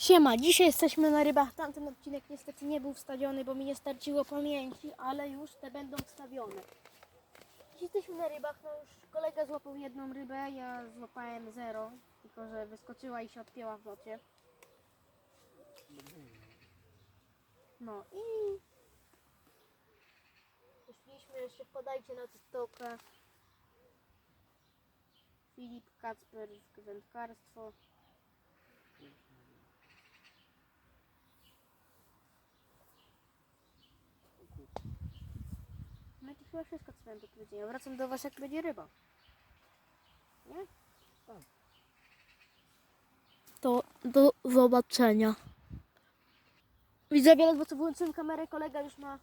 Siema, dzisiaj jesteśmy na rybach. Tamten odcinek niestety nie był wstawiony, bo mi nie starczyło pamięci, ale już te będą wstawione. Jesteśmy na rybach, no już kolega złapał jedną rybę, ja złapałem zero, tylko że wyskoczyła i się odpięła w locie. No i jeśliśmy jeszcze wpadajcie na TikToka. Filip Kacper, wędkarstwo. No i to chyba wszystko, co miałem do powiedzenia. Wracam do Was, jak będzie ryba. Nie? Tak. To do zobaczenia. Widzowie, ledwo co włączyłem kamerę, kolega już ma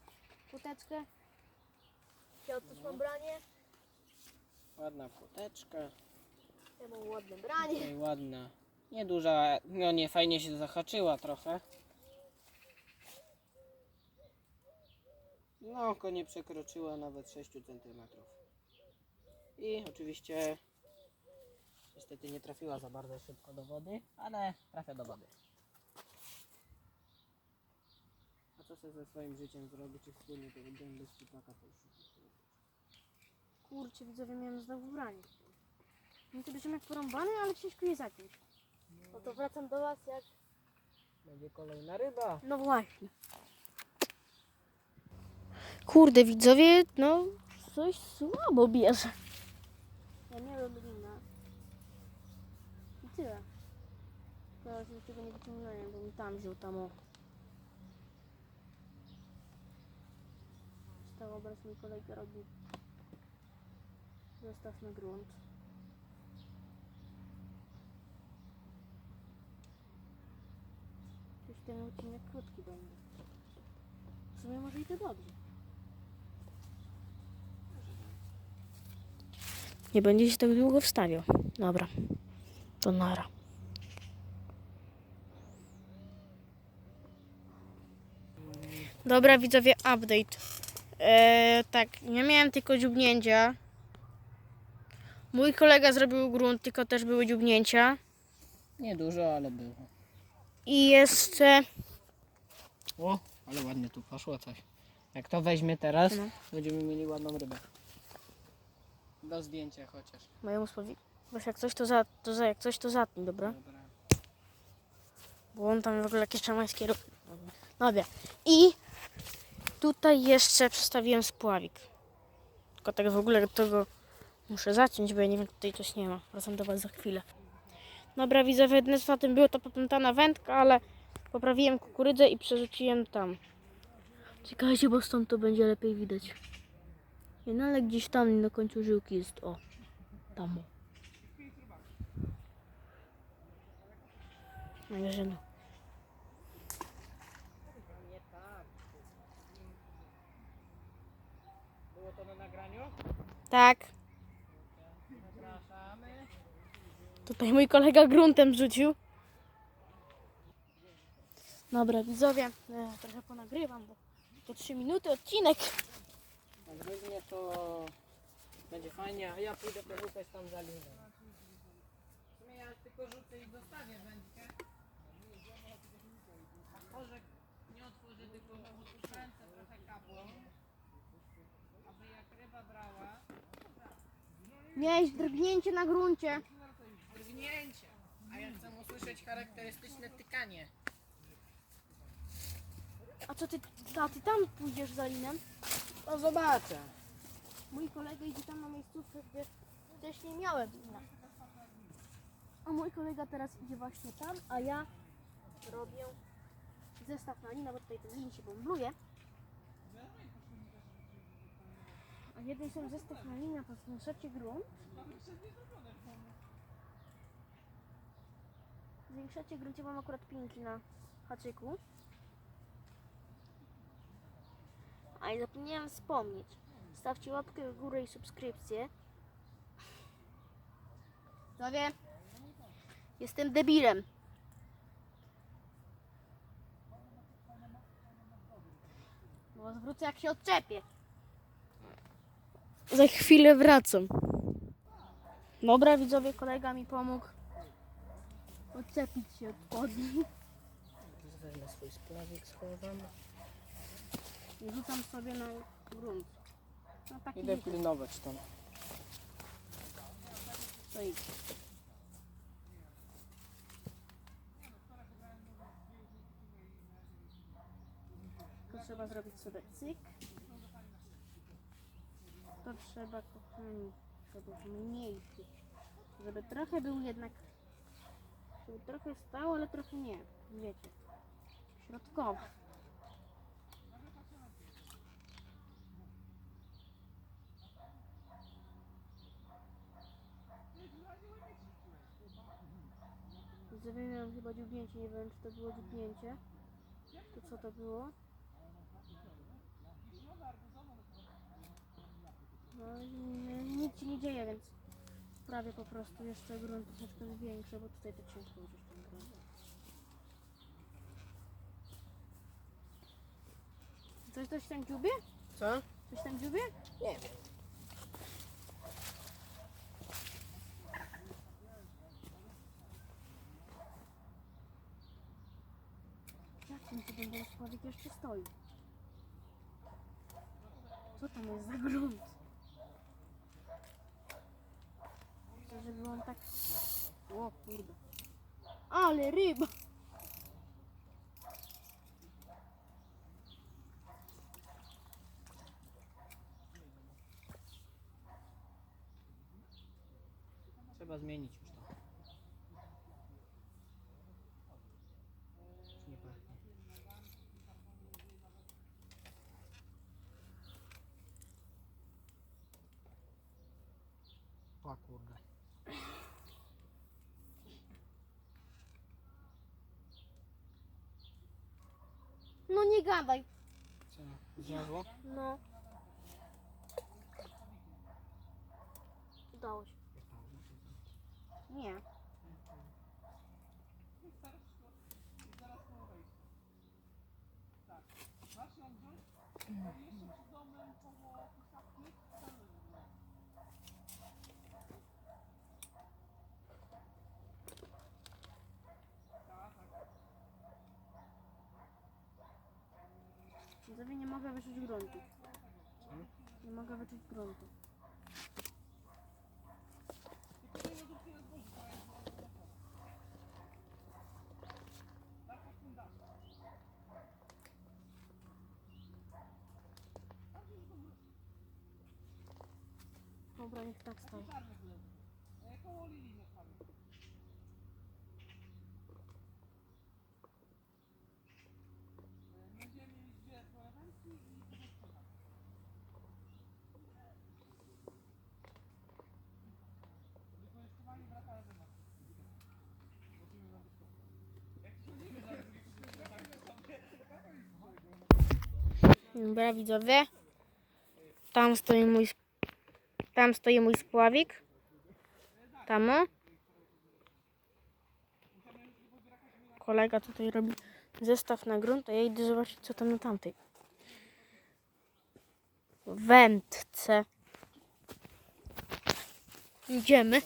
kuteczkę. Ja też mam branie. Ładna płoteczka, Ja mam ładne branie. tutaj ładna, nieduża, no nie fajnie się zahaczyła trochę. No oko nie przekroczyła nawet 6 cm. I oczywiście niestety nie trafiła za bardzo szybko do wody, ale trafia do wody. A co sobie ze swoim życiem zrobić, czy wspólnie to będziemy bez chłopaka to już Kurczę, widzowie, miałem znowu branie. No to będziemy jak porąbane, ale ciężko je zaciąć. No to wracam do Was jak... będzie kolejna ryba. No właśnie. Kurde, widzowie, no coś słabo bierze. Ja nie wiem, lina. I tyle. Że tego nie wyciągnąłem, bo mi tam wziął tam o. Stał obraz mój kolega robi. Zostaw na grunt. Coś ten odcinek krótki będzie. W sumie może i to dobrze. Nie będzie się tak długo wstawiał. Dobra. To nara. Dobra, widzowie, update. Eee, tak, nie miałem tylko dziubnięcia. Mój kolega zrobił grunt, tylko też były dziubnięcia. Niedużo, ale było. I jeszcze... O, ale ładnie tu poszło coś. Jak to weźmie teraz, No. będziemy mieli ładną rybę. Do zdjęcia chociaż. Mojemu spowi... Wiesz, jak coś to za... To za jak coś to zatnij, dobra? Dobra. Bo on tam w ogóle jakieś szamańskie ruchy. Dobra. I tutaj jeszcze przestawiłem spławik. Tylko tak w ogóle tego muszę zaciąć, bo ja nie wiem, tutaj coś nie ma. Wracam do Was za chwilę. Dobra, widzę, jedne na tym było to popętana wędka, ale poprawiłem kukurydzę i przerzuciłem tam. Czekajcie, bo stąd to będzie lepiej widać. No ale gdzieś tam na końcu żyłki jest, o, tam. Najwyżej no. Było to na nagraniu? Tak. Zapraszamy. Tutaj mój kolega gruntem rzucił. Dobra, widzowie, e, trochę ponagrywam, bo to 3 minuty odcinek. Weźmie to będzie fajnie, a ja pójdę porzucać tam za linę. W sumie ja tylko rzucę i zostawię wędkę. A orzek nie otworzy tylko tu ręce trochę kapło. Aby jak ryba brała, Miałeś drgnięcie na gruncie. drgnięcie. A ja chcę usłyszeć charakterystyczne tykanie. A co ty, ta, ty tam pójdziesz za linem? No zobaczę. Mój kolega idzie tam na miejscówkę, gdzie wcześniej miałem lina. A mój kolega teraz idzie właśnie tam, a ja robię zestaw na linę, bo tutaj ten lin się bąbluje. A jeden są zestaw na linę, to zwiększacie grunt. Zwiększacie grunt, ja mam akurat pinki na haczyku. A i zapomniałem wspomnieć. Stawcie łapkę w górę i subskrypcję. Zdrowie. Jestem debilem. Bo zwrócę jak się odczepię. Za chwilę wracam. Dobra widzowie, kolega mi pomógł odczepić się od spodni. Wezmę swój spławik, schowam. I rzucam sobie na grunt. No taki Idę pilnować tam. to idź. To trzeba zrobić sobie cyk. To trzeba, kochani, żeby zmniejszyć. Żeby trochę był jednak, żeby trochę stało, ale trochę nie. Wiecie, środkowo. Zamieniam chyba dziubnięcie, nie wiem czy to było dziubnięcie. To co to było? No nic się nie dzieje, więc sprawię po prostu jeszcze grunt troszeczkę większy, bo tutaj to ciężko użyć ten grunt. Coś coś tam dziubie? Co? Coś tam dziubie? Nie wiem. Cudem ten sławik jeszcze stoi? Co tam jest za grunt? Chcę, żeby on tak... O kurde. Ale ryba! Trzeba zmienić O kurde. No nie gadaj. Co? Znowu? No. Udało się. Nie. Widzowie, nie mogę wyczuć gruntu. Nie mogę wyczuć gruntu. Dobra, niech tak stoi. Dobra, widzowie. Tam stoi mój, tam stoi mój spławik. Tam. Kolega tutaj robi zestaw na grunt, a ja idę zobaczyć, co tam na tamtej. Wędce. Idziemy.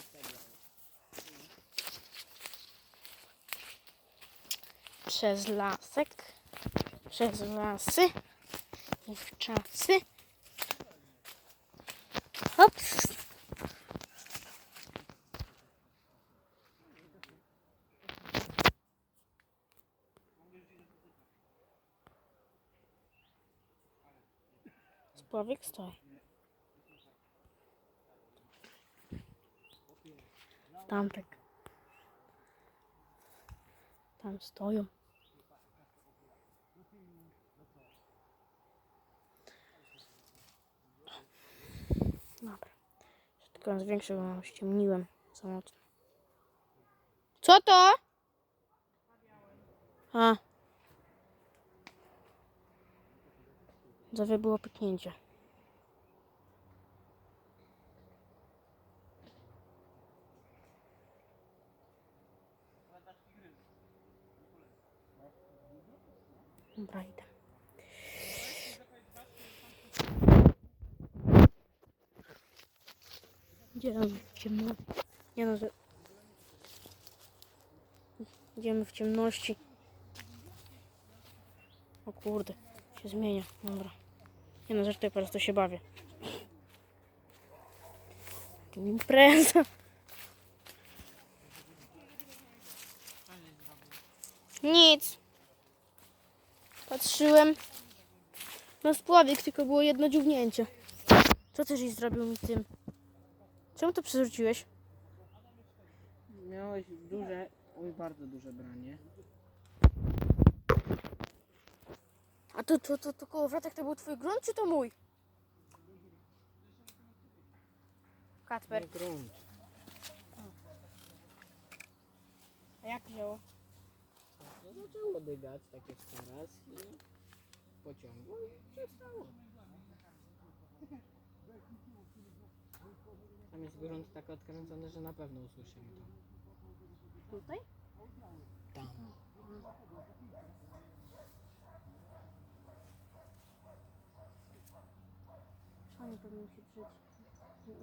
Przez lasek. Przez lasy. I w czasy. Hops. Spławik stoi. Tam tak. Tam stoją. Dobra. Jeszcze Tylko raz większy, bo mam ściemniłem za mocno. Co to? A. Zawie było pyknięcie. Dobra, idę. Idziemy w ciemno. Nie no, że... Idziemy w ciemności. O kurde, się zmienia. Dobra. Nie no, żartuję, po prostu się bawię. Impreza. Nic. Patrzyłem na spławik, tylko było jedno dziubnięcie. Co ty żeś zrobił mi tym? Czemu to przerzuciłeś? Miałeś duże, oj bardzo duże branie. A to, to, to, to kołowrotek to był twój grunt, czy to mój? Kacper. Nie grunt. A jak wzięło? No zaczęło dygać tak jak teraz i pociągło i przestało. Tam jest grunt tak odkręcony, że na pewno usłyszymy to. Tutaj? Tam. Oni powinni się drzeć.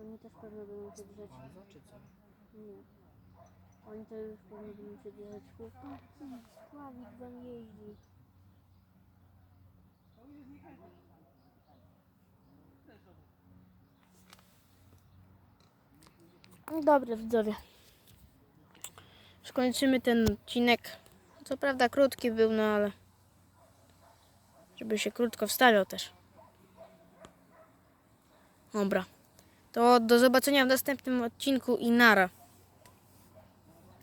Oni też pewnie będą się drzeć. Bardzo czy co? Nie. Oni też pewnie będą się drzeć. Chłopaki, spławik wam jeździ. Dobra, widzowie. Skończymy ten odcinek. Co prawda krótki był, no ale żeby się krótko wstawiał też. Dobra. To do zobaczenia w następnym odcinku i nara.